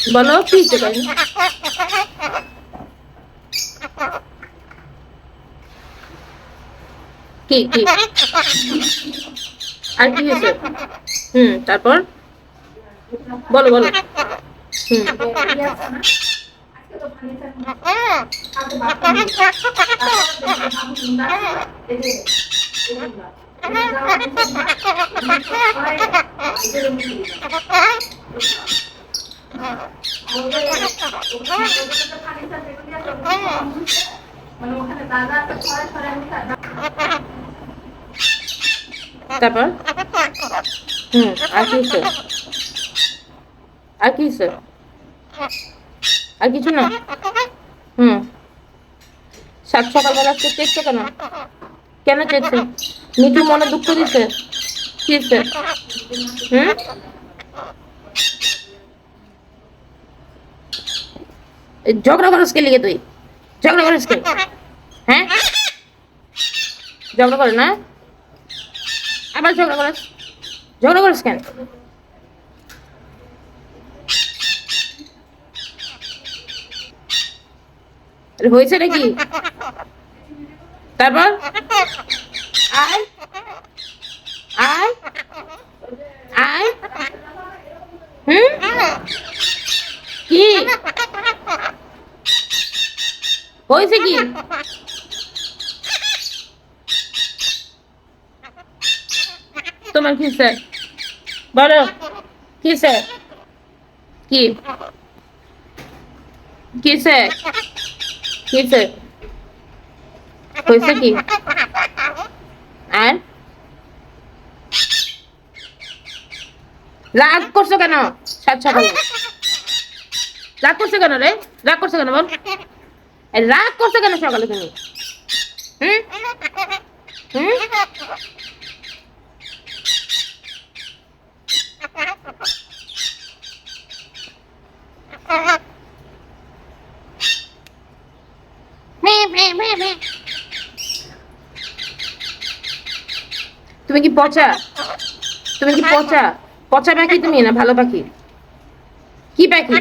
বলো কি কাহিনী? কি কি? আর কি হয়েছে? হুম তারপর? বলো বলো। হুম। তারপর? হুম, আর কি হয়েছে? আর কি হয়েছে? আর কিছু না? হুম। সাত সকালবেলা আজকে চেয়েছে কেন? কেন চেয়েছে? নিচু মনে দুঃখ দিছে কি হুম? ঝগড়া করিস কে লিগে তুই? ঝগড়া করিস কে? হ্যাঁ? ঝগড়া করে না? আবার ঝগড়া করিস? ঝগড়া করিস কেন? হয়েছে নাকি? তারপর? আয়। আয় হুম কি হয়েছে কি? তোমার কি স্যার? বলো, কি স্যার? কি? কি স্যার? হয়েছে কি? আর? রাগ করছ কেন? সাত সকালে রাগ করছ কেন রে? রাগ করছ কেন বল? রাগ করছ কেন সকালে তুমি। তুমি কি পচা? তুমি কি পচা? পচা পাখি তুমি না ভালো পাখি? কি পাখি?